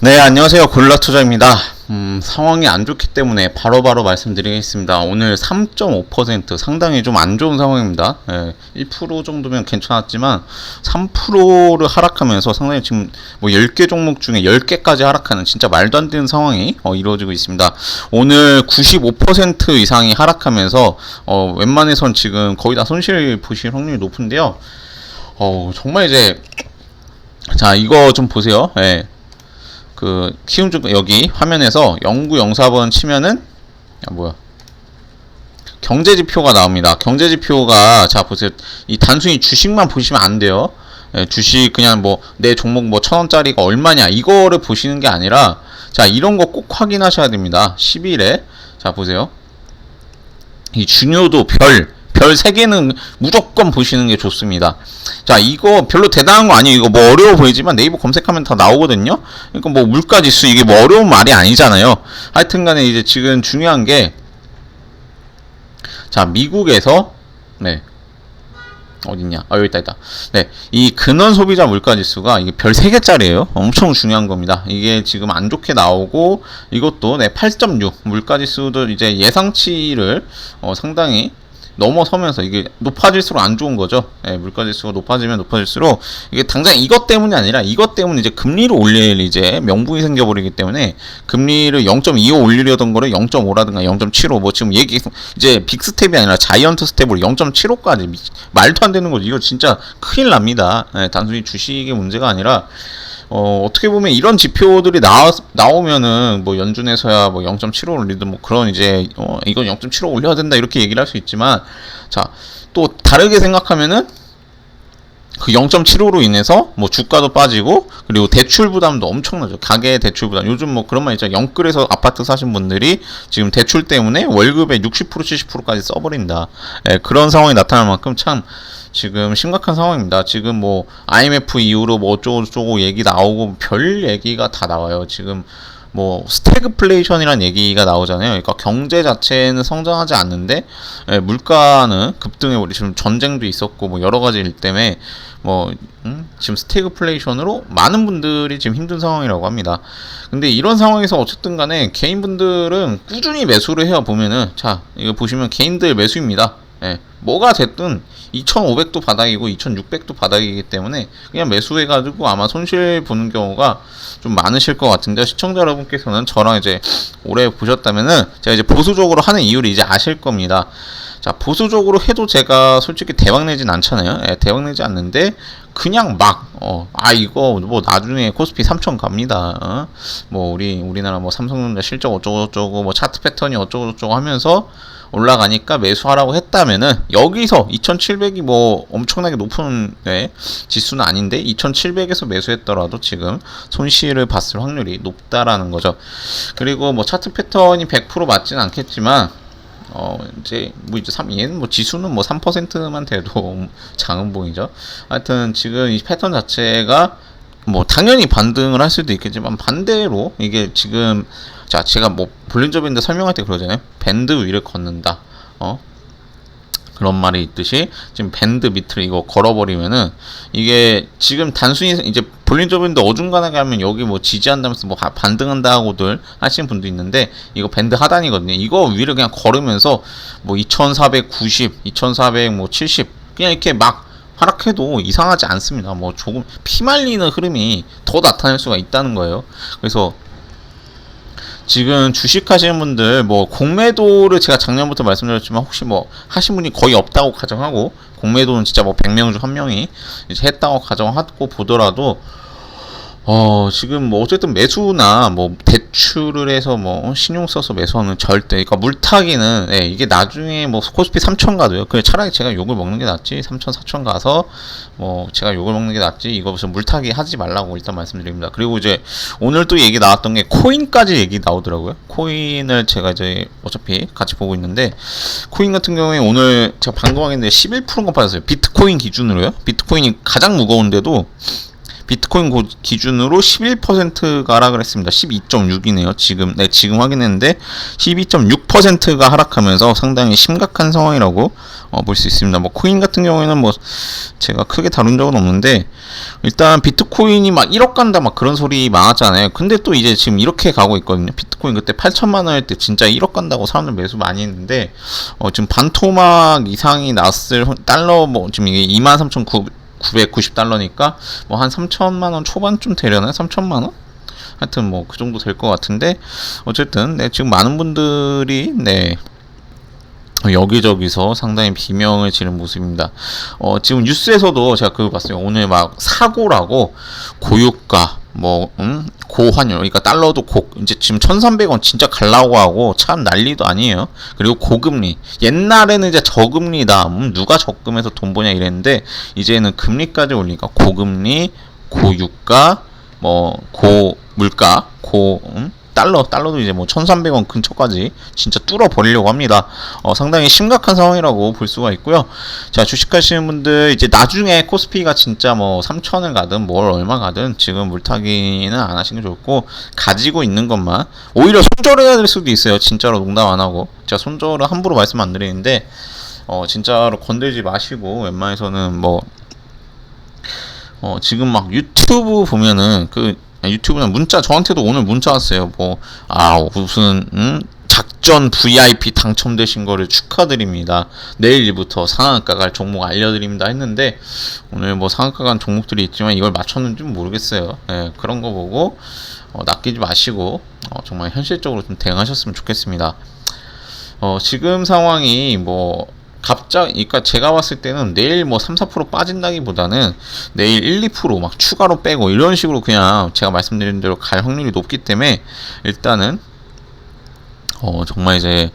네, 안녕하세요. 골라투자입니다. 음, 상황이 안 좋기 때문에 바로 바로 말씀드리겠습니다. 오늘 3.5% 상당히 좀 안 좋은 상황입니다. 예, 1% 정도면 괜찮았지만 3%를 하락하면서 상당히 지금 뭐 10개 종목 중에 10개까지 하락하는 진짜 말도 안 되는 상황이 어, 이루어지고 있습니다. 오늘 95% 이상이 하락하면서 어, 웬만해선 지금 거의 다 손실 보실 확률이 높은데요. 어, 정말 이제 자, 이거 좀 보세요. 예. 그 키움 주 여기 화면에서 0904번 치면은 아 뭐야 경제 지표가 나옵니다. 경제 지표가 자 보세요. 이 단순히 주식만 보시면 안 돼요. 예, 주식 그냥 뭐 내 종목 뭐 천 원짜리가 얼마냐 이거를 보시는 게 아니라 자 이런 거 꼭 확인하셔야 됩니다. 10일에 자 보세요. 이 중요도 별 별 3개는 무조건 보시는 게 좋습니다. 자, 이거 별로 대단한 거 아니에요. 이거 뭐 어려워 보이지만 네이버 검색하면 다 나오거든요. 그러니까 뭐 물가 지수 이게 뭐 어려운 말이 아니잖아요. 하여튼 간에 이제 지금 중요한 게 자, 미국에서 네. 어딨냐? 아, 여기 있다, 있다. 네. 이 근원 소비자 물가 지수가 이게 별 3개짜리예요. 엄청 중요한 겁니다. 이게 지금 안 좋게 나오고 이것도 네, 8.6 물가 지수도 이제 예상치를 어, 상당히 넘어서면서 이게 높아질수록 안 좋은 거죠. 예, 물가 지수가 높아지면 높아질수록 이게 당장 이것 때문이 아니라 이것 때문에 이제 금리를 올릴 이제 명분이 생겨버리기 때문에 금리를 0.25 올리려던 거를 0.5라든가 0.75 뭐 지금 얘기 이제 빅 스텝이 아니라 자이언트 스텝으로 0.75까지 말도 안 되는 거죠. 이거 진짜 큰일 납니다. 예, 단순히 주식의 문제가 아니라 어, 어떻게 보면 이런 지표들이 나, 나오면은 뭐 연준에서야 뭐 0.75 올리든 뭐 그런 이제 어, 이건 0.75 올려야 된다 이렇게 얘기를 할 수 있지만 자, 또 다르게 생각하면은 그 0.75로 인해서 뭐 주가도 빠지고 그리고 대출 부담도 엄청나죠. 가계 대출 부담. 요즘 뭐 그런 말 있잖아요. 영끌에서 아파트 사신 분들이 지금 대출 때문에 월급의 60% 70%까지 써버린다. 예, 그런 상황이 나타날 만큼 참 지금 심각한 상황입니다. 지금 뭐 IMF 이후로 뭐 어쩌고 저쩌고 얘기 나오고 별 얘기가 다 나와요. 지금 뭐 스태그플레이션이라는 얘기가 나오잖아요. 그러니까 경제 자체는 성장하지 않는데 예, 물가는 급등해 버리 지금 전쟁도 있었고 뭐 여러 가지 일 때문에 뭐 음? 지금 스태그플레이션으로 많은 분들이 지금 힘든 상황이라고 합니다. 근데 이런 상황에서 어쨌든 간에 개인분들은 꾸준히 매수를 해요 보면은 자 이거 보시면 개인들 매수입니다. 예, 뭐가 됐든 2,500도 바닥이고 2,600도 바닥이기 때문에 그냥 매수해가지고 아마 손실 보는 경우가 좀 많으실 것 같은데 시청자 여러분께서는 저랑 이제 오래 보셨다면은 제가 이제 보수적으로 하는 이유를 이제 아실 겁니다. 자 보수적으로 해도 제가 솔직히 대박 내진 않잖아요. 예, 대박 내지 않는데 그냥 막, 어, 아, 이거, 뭐, 나중에 코스피 3천 갑니다. 어? 뭐, 우리, 우리나라 뭐, 삼성전자 실적 어쩌고저쩌고, 뭐, 차트 패턴이 어쩌고저쩌고 하면서 올라가니까 매수하라고 했다면은, 여기서 2700이 뭐, 엄청나게 높은, 네, 지수는 아닌데, 2700에서 매수했더라도 지금 손실을 봤을 확률이 높다라는 거죠. 그리고 뭐, 차트 패턴이 100% 맞진 않겠지만, 어 이제 뭐 이제 3 얘는 뭐 지수는 뭐 3%만 돼도 장은봉이죠. 하여튼 지금 이 패턴 자체가 뭐 당연히 반등을 할 수도 있겠지만 반대로 이게 지금 자 제가 뭐 볼린저밴드 설명할 때 그러잖아요. 밴드 위를 걷는다. 어 그런 말이 있듯이 지금 밴드 밑을 이거 걸어버리면은 이게 지금 단순히 이제 볼린저밴드 어중간하게 하면 여기 뭐 지지한다면서 뭐 반등한다 하고들 하시는 분도 있는데 이거 밴드 하단이거든요. 이거 위를 그냥 걸으면서 뭐 2490, 2400뭐 70 그냥 이렇게 막 하락해도 이상하지 않습니다. 뭐 조금 피말리는 흐름이 더 나타날 수가 있다는 거예요. 그래서 지금 주식 하시는 분들 뭐 공매도를 제가 작년부터 말씀드렸지만 혹시 뭐 하신 분이 거의 없다고 가정하고 공매도는 진짜 뭐 100명 중 한 명이 이제 했다고 가정하고 보더라도 어, 지금 뭐 어쨌든 매수나 뭐 대출을 해서 뭐 신용 써서 매수하는 절대 그러니까 물타기는 예, 이게 나중에 뭐 코스피 3천 가도요. 그 차라리 제가 욕을 먹는 게 낫지. 3천 4천 가서 뭐 제가 욕을 먹는 게 낫지. 이거 무슨 물타기 하지 말라고 일단 말씀드립니다. 그리고 이제 오늘 또 얘기 나왔던 게 코인까지 얘기 나오더라고요. 코인을 제가 이제 어차피 같이 보고 있는데 코인 같은 경우에 오늘 제가 방금 확인했는데 11%인가 빠졌어요. 비트코인 기준으로요. 비트코인이 가장 무거운데도 비트코인 고- 기준으로 11%가 하락을 했습니다. 12.6이네요. 지금 네 지금 확인했는데 12.6%가 하락하면서 상당히 심각한 상황이라고 어, 볼 수 있습니다. 뭐 코인 같은 경우에는 뭐 제가 크게 다룬 적은 없는데 일단 비트코인이 막 1억 간다 막 그런 소리 많았잖아요. 근데 또 이제 지금 이렇게 가고 있거든요. 비트코인 그때 8천만 원일 때 진짜 1억 간다고 사람들 매수 많이 했는데 어, 지금 반토막 이상이 났을 혼- 달러 뭐 지금 이게 23,990달러니까 뭐 한 3천만 원 초반쯤 되려나? 3천만 원? 하여튼 뭐 그 정도 될 것 같은데 어쨌든 네, 지금 많은 분들이 네 여기저기서 상당히 비명을 지른 모습입니다. 어, 지금 뉴스에서도 제가 그거 봤어요. 오늘 막 사고라고 고유가 뭐 음? 고환율 그러니까 달러도 고 이제 지금 1,300원 진짜 갈라고 하고 참 난리도 아니에요. 그리고 고금리 옛날에는 이제 저금리다. 음, 누가 적금해서 돈 버냐 이랬는데 이제는 금리까지 올리니까 고금리, 고유가, 뭐 고물가, 고 음? 달러, 달러도 이제 뭐 1,300원 근처까지 진짜 뚫어 버리려고 합니다. 어, 상당히 심각한 상황이라고 볼 수가 있고요. 자, 주식하시는 분들 이제 나중에 코스피가 진짜 뭐 3천을 가든 뭘 얼마 가든 지금 물타기는 안 하시는 게 좋고 가지고 있는 것만 오히려 손절해야 될 수도 있어요. 진짜로 농담 안 하고. 제가 손절을 함부로 말씀 안 드리는데 어, 진짜로 건들지 마시고 웬만해서는 뭐 어, 지금 막 유튜브 보면은 그 유튜브는 문자 저한테도 오늘 문자 왔어요. 뭐 아 무슨 음? 작전 VIP 당첨되신 거를 축하드립니다. 내일부터 상한가 갈 종목 알려드립니다 했는데 오늘 뭐 상한가 간 종목들이 있지만 이걸 맞췄는지 모르겠어요. 예, 그런 거 보고 어, 낚이지 마시고 어, 정말 현실적으로 좀 대응하셨으면 좋겠습니다. 어, 지금 상황이 뭐 갑자기 그러니까 제가 봤을 때는 내일 뭐 3, 4% 빠진다기보다는 내일 1, 2%막 추가로 빼고 이런 식으로 그냥 제가 말씀드린 대로 갈 확률이 높기 때문에 일단은 어 정말 이제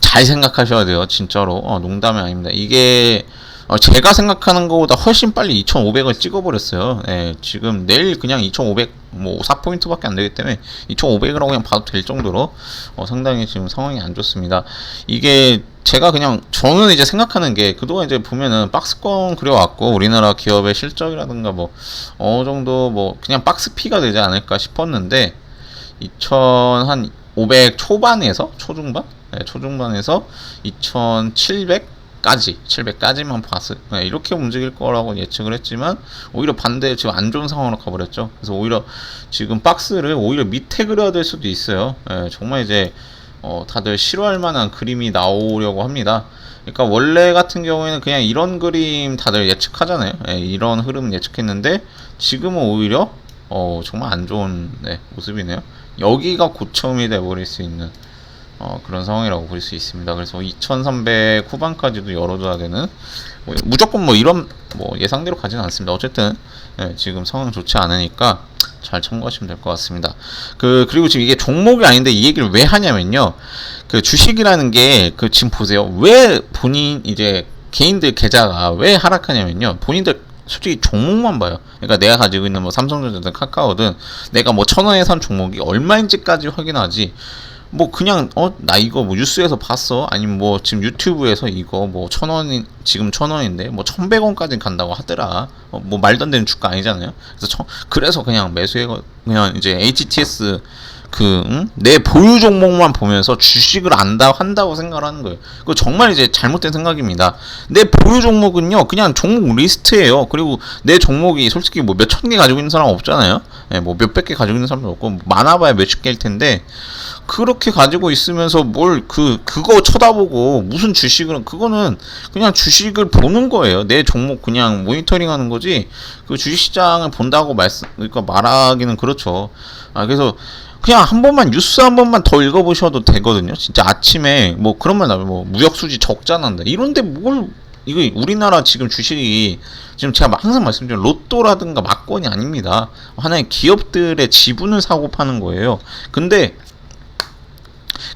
잘 생각하셔야 돼요. 진짜로. 어, 농담이 아닙니다. 이게 어, 제가 생각하는 것보다 훨씬 빨리 2,500을 찍어버렸어요. 예, 지금 내일 그냥 2,500, 뭐, 4포인트밖에 안 되기 때문에 2,500이라고 그냥 봐도 될 정도로 어, 상당히 지금 상황이 안 좋습니다. 이게 제가 그냥, 저는 이제 생각하는 게 그동안 이제 보면은 박스권 그려왔고 우리나라 기업의 실적이라든가 뭐, 어느 정도 뭐, 그냥 박스피가 되지 않을까 싶었는데 2,000, 한500 초반에서, 초중반? 네, 초중반에서 2,700까지, 700까지만 봤을, 네, 이렇게 움직일 거라고 예측을 했지만, 오히려 반대, 지금 안 좋은 상황으로 가버렸죠. 그래서 오히려 지금 박스를 오히려 밑에 그려야 될 수도 있어요. 네, 정말 이제, 어, 다들 싫어할 만한 그림이 나오려고 합니다. 그러니까 원래 같은 경우에는 그냥 이런 그림 다들 예측하잖아요. 예, 이런 흐름 예측했는데 지금은 오히려 어, 정말 안 좋은 네, 모습이네요. 여기가 고점이 돼버릴 수 있는 어, 그런 상황이라고 볼 수 있습니다. 그래서 2,300 후반까지도 열어줘야 되는 뭐, 무조건 뭐 이런 뭐 예상대로 가지는 않습니다. 어쨌든 예, 지금 상황 좋지 않으니까 잘 참고하시면 될 것 같습니다. 그 그리고 지금 이게 종목이 아닌데 이 얘기를 왜 하냐면요. 그 주식이라는 게 그 지금 보세요. 왜 본인 이제 개인들 계좌가 왜 하락하냐면요. 본인들 솔직히 종목만 봐요. 그러니까 내가 가지고 있는 뭐 삼성전자든 카카오든 내가 뭐 천 원에 산 종목이 얼마인지까지 확인하지. 뭐 그냥 어 나 이거 뭐 뉴스에서 봤어? 아니면 뭐 지금 유튜브에서 이거 뭐 천 원이 지금 천 원인데 뭐 천백 원까지 간다고 하더라. 어, 뭐 말도 안 되는 주가 아니잖아요. 그래서 천, 그래서 그냥 매수해 그냥 이제 HTS 그, 응? 내 보유 종목만 보면서 주식을 안다, 한다고 생각을 하는 거예요. 그거 정말 이제 잘못된 생각입니다. 내 보유 종목은요, 그냥 종목 리스트예요. 그리고 내 종목이 솔직히 뭐 몇천 개 가지고 있는 사람 없잖아요. 예, 뭐 몇백 개 가지고 있는 사람도 없고, 뭐 많아봐야 몇십 개일 텐데, 그렇게 가지고 있으면서 뭘 그, 그거 쳐다보고 무슨 주식을, 그거는 그냥 주식을 보는 거예요. 내 종목 그냥 모니터링 하는 거지, 그 주식시장을 본다고 말씀, 그러니까 말하기는 그렇죠. 아, 그래서, 그냥 한 번만 뉴스 한 번만 더 읽어보셔도 되거든요. 진짜 아침에 뭐 나면 뭐 무역 수지 적자 난다. 이런데 뭘 이거 우리나라 지금 주식이 지금 제가 항상 말씀드린 로또라든가 막권이 아닙니다. 하나의 기업들의 지분을 사고 파는 거예요. 근데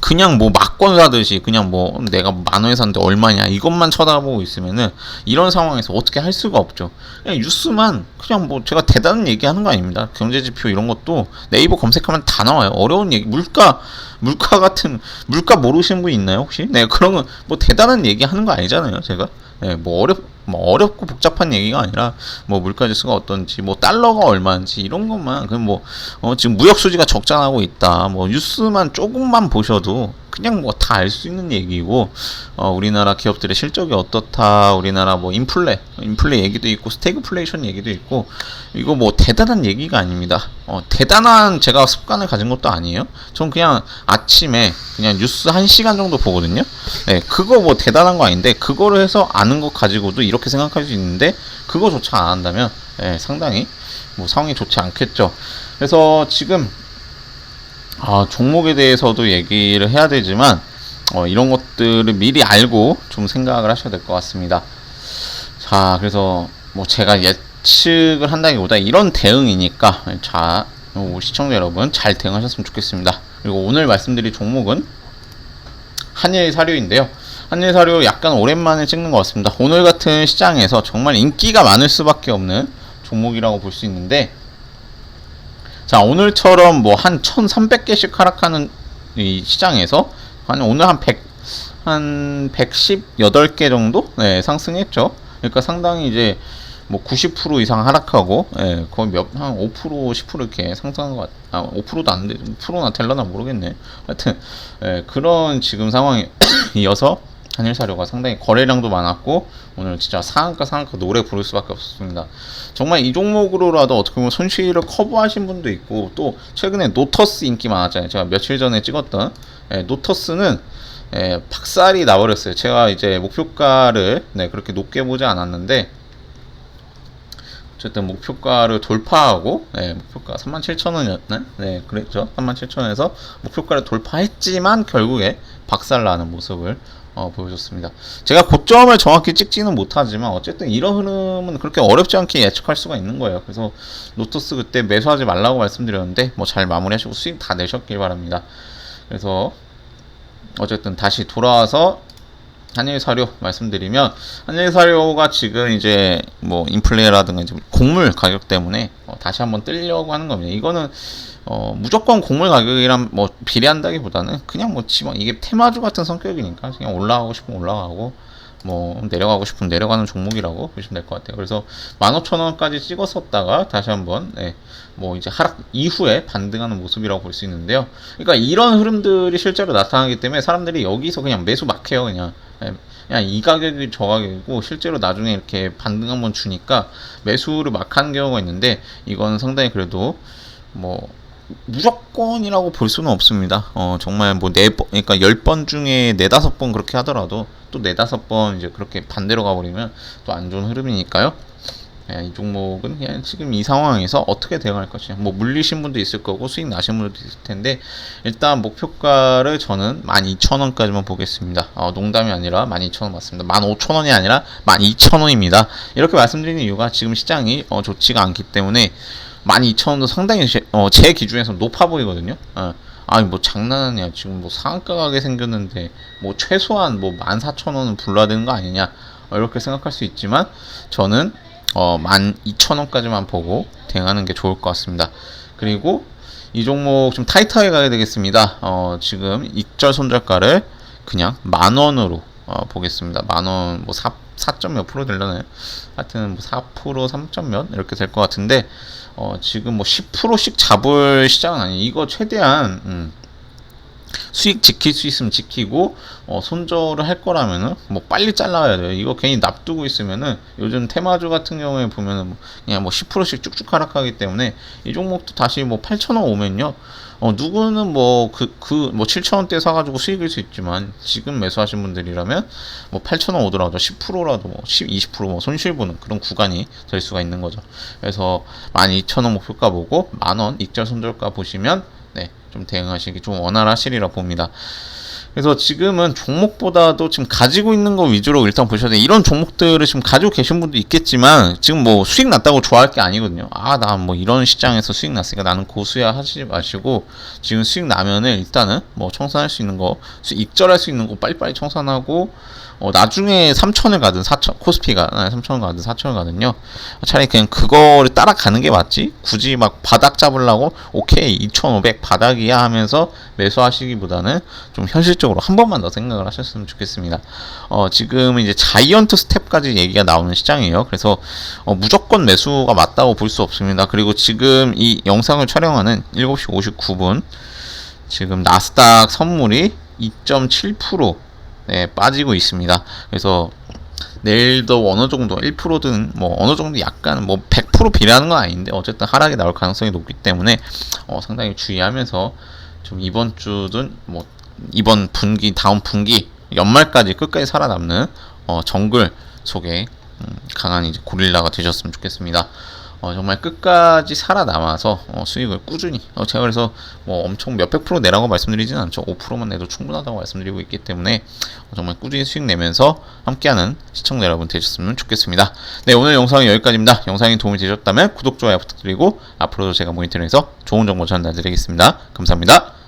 그냥 뭐 막권 사듯이 그냥 뭐 내가 만 원에 샀는데 얼마냐 이것만 쳐다보고 있으면은 이런 상황에서 어떻게 할 수가 없죠. 그냥 뉴스만 그냥 뭐 제가 대단한 얘기하는 거 아닙니다. 경제 지표 이런 것도 네이버 검색하면 다 나와요. 어려운 얘기 물가 물가 같은 물가 모르시는 분 있나요 혹시? 네 그런 건뭐 대단한 얘기 하는 거 아니잖아요. 제가 네, 뭐 어렵 뭐 어렵고 복잡한 얘기가 아니라 뭐 물가 지수가 어떤지 뭐 달러가 얼마인지 이런 것만 그냥 뭐 어, 지금 무역 수지가 적장하고 있다. 뭐 뉴스만 조금만 보셔도 그냥 뭐 다 알 수 있는 얘기고 어, 우리나라 기업들의 실적이 어떻다 우리나라 뭐 인플레 인플레 얘기도 있고 스태그플레이션 얘기도 있고 이거 뭐 대단한 얘기가 아닙니다. 어, 대단한 제가 습관을 가진 것도 아니에요. 전 그냥 아침에 그냥 뉴스 한 시간 정도 보거든요. 네, 그거 뭐 대단한 거 아닌데 그거를 해서 아는 것 가지고도 이렇게 생각할 수 있는데 그거조차 안 한다면 네, 상당히 뭐 상황이 좋지 않겠죠. 그래서 지금 아, 종목에 대해서도 얘기를 해야 되지만 어, 이런 것들을 미리 알고 좀 생각을 하셔야 될 것 같습니다. 자, 그래서 뭐 제가 예측을 한다기보다 이런 대응이니까 자, 시청자 여러분 잘 대응하셨으면 좋겠습니다. 그리고 오늘 말씀드릴 종목은 한일 사료인데요. 한일 사료 약간 오랜만에 찍는 것 같습니다. 오늘 같은 시장에서 정말 인기가 많을 수밖에 없는 종목이라고 볼 수 있는데 자, 오늘처럼 뭐 한 1,300개씩 하락하는 이 시장에서 한 오늘 한 100, 한 118개 정도? 네, 상승했죠. 그러니까 상당히 이제 뭐 90% 이상 하락하고, 예, 거의 몇, 한 5%, 10% 이렇게 상승한 것 같, 아, 5%도 안 돼, 5%나 될려나 모르겠네. 하여튼, 예, 그런 지금 상황이 이어서 한일사료가 상당히 거래량도 많았고 오늘 진짜 상한가 상한가 노래 부를 수밖에 없었습니다. 정말 이 종목으로라도 어떻게 보면 손실을 커버하신 분도 있고 또 최근에 노터스 인기 많았잖아요. 제가 며칠 전에 찍었던 예, 노터스는 예, 박살이 나버렸어요. 제가 이제 목표가를 네, 그렇게 높게 보지 않았는데 어쨌든 목표가를 돌파하고 네, 목표가 37,000원이었나? 네, 그랬죠. 37,000원에서 목표가를 돌파했지만 결국에 박살나는 모습을 어, 보여줬습니다. 제가 고점을 정확히 찍지는 못하지만 어쨌든 이런 흐름은 그렇게 어렵지 않게 예측할 수가 있는 거예요. 그래서 로터스 그때 매수하지 말라고 말씀드렸는데 뭐 잘 마무리하시고 수익 다 내셨길 바랍니다. 그래서 어쨌든 다시 돌아와서 한일 사료 말씀드리면 한일 사료가 지금 이제 뭐 인플레라든가 이제 곡물 가격 때문에 어 다시 한번 뜨려고 하는 겁니다. 이거는 어 무조건 곡물 가격이랑 뭐 비례한다기보다는 그냥 뭐 지금 이게 테마주 같은 성격이니까 그냥 올라가고 싶으면 올라가고 뭐 내려가고 싶으면 내려가는 종목이라고 보시면 될 것 같아요. 그래서 15,000원까지 찍었었다가 다시 한번 네, 뭐 이제 하락 이후에 반등하는 모습이라고 볼 수 있는데요. 그러니까 이런 흐름들이 실제로 나타나기 때문에 사람들이 여기서 그냥 매수 막 해요. 그냥 네, 그냥 이 가격이 저 가격이고 실제로 나중에 이렇게 반등 한번 주니까 매수를 막 하는 경우가 있는데 이건 상당히 그래도 뭐 무조건이라고 볼 수는 없습니다. 어, 정말 뭐 네 번, 그러니까 열번 중에 네 다섯 번 그렇게 하더라도 또 네 다섯 번 이제 그렇게 반대로 가버리면 또 안 좋은 흐름이니까요. 예, 이 종목은 그냥 지금 이 상황에서 어떻게 대응할 것이냐. 뭐 물리신 분도 있을 거고 수익 나신 분도 있을 텐데 일단 목표가를 저는 12,000원까지만 보겠습니다. 어, 농담이 아니라 12,000원 맞습니다. 15,000원이 아니라 12,000원입니다. 이렇게 말씀드리는 이유가 지금 시장이 어, 좋지가 않기 때문에 12,000원도 상당히 제, 어, 제 기준에서 높아 보이거든요. 어. 아니 뭐 장난하냐 지금 뭐 상한가 가게 생겼는데 뭐 최소한 뭐 14,000원은 불러야 되는 거 아니냐 어, 이렇게 생각할 수 있지만 저는 어 12,000원까지만 보고 대응하는 게 좋을 것 같습니다. 그리고 이 종목 좀 타이트하게 가야 되겠습니다. 어 지금 익절 손절가를 그냥 만 원으로 어, 보겠습니다. 만 원, 뭐 4, 4점 몇 프로 되려나요? 하여튼 뭐4% 3점 몇 이렇게 될 것 같은데 어, 지금 뭐 10%씩 잡을 시장은 아니에요. 이거 최대한 음, 수익 지킬 수 있으면 지키고 어, 손절을 할 거라면은 뭐 빨리 잘라야 돼요. 이거 괜히 납두고 있으면은 요즘 테마주 같은 경우에 보면은 뭐 그냥 뭐 10%씩 쭉쭉 하락하기 때문에 이 종목도 다시 뭐 8,000원 오면요. 어, 누구는 뭐, 그, 그, 뭐, 7,000원대 사 가지고 수익일 수 있지만, 지금 매수하신 분들이라면, 뭐, 8,000원 오더라도 10%라도 뭐, 10, 20%뭐, 손실 보는 그런 구간이 될 수가 있는 거죠. 그래서, 12,000원 목표가 보고, 만원 익절 손절가 보시면, 네, 좀 대응하시기 좀 원활하시리라 봅니다. 그래서 지금은 종목보다도 지금 가지고 있는 거 위주로 일단 보셔야 돼요. 이런 종목들을 지금 가지고 계신 분도 있겠지만 지금 뭐 수익 났다고 좋아할 게 아니거든요. 아, 나 뭐 이런 시장에서 수익 났으니까 나는 고수야 하지 마시고 지금 수익 나면은 일단은 뭐 청산할 수 있는 거, 익절할 수 있는 거 빨리빨리 청산하고 어, 나중에 3천을 가든 4천 코스피가 3천을 가든 4천을 가든요. 차라리 그냥 그거를 따라가는 게 맞지. 굳이 막 바닥 잡으려고 오케이 2,500 바닥이야 하면서 매수하시기보다는 좀 현실 현실적으로 한 번만 더 생각을 하셨으면 좋겠습니다. 어, 지금 이제 자이언트 스텝까지 얘기가 나오는 시장이에요. 그래서 어, 무조건 매수가 맞다고 볼 수 없습니다. 그리고 지금 이 영상을 촬영하는 7시 59분 지금 나스닥 선물이 2.7% 네, 빠지고 있습니다. 그래서 내일도 어느 정도 1%든 뭐 어느 정도 약간 뭐 100% 비례하는 건 아닌데 어쨌든 하락이 나올 가능성이 높기 때문에 어, 상당히 주의하면서 좀 이번 주든 뭐 이번 분기 다음 분기 연말까지 끝까지 살아남는 어, 정글 속에 음, 강한 이제 고릴라가 되셨으면 좋겠습니다. 어, 정말 끝까지 살아남아서 어, 수익을 꾸준히 어, 제가 그래서 뭐 엄청 몇백 프로 내라고 말씀드리진 않죠. 5%만 내도 충분하다고 말씀드리고 있기 때문에 어, 정말 꾸준히 수익 내면서 함께하는 시청자 여러분 되셨으면 좋겠습니다. 네 오늘 영상은 여기까지입니다. 영상이 도움이 되셨다면 구독 좋아요 부탁드리고 앞으로도 제가 모니터링해서 좋은 정보 전달드리겠습니다. 감사합니다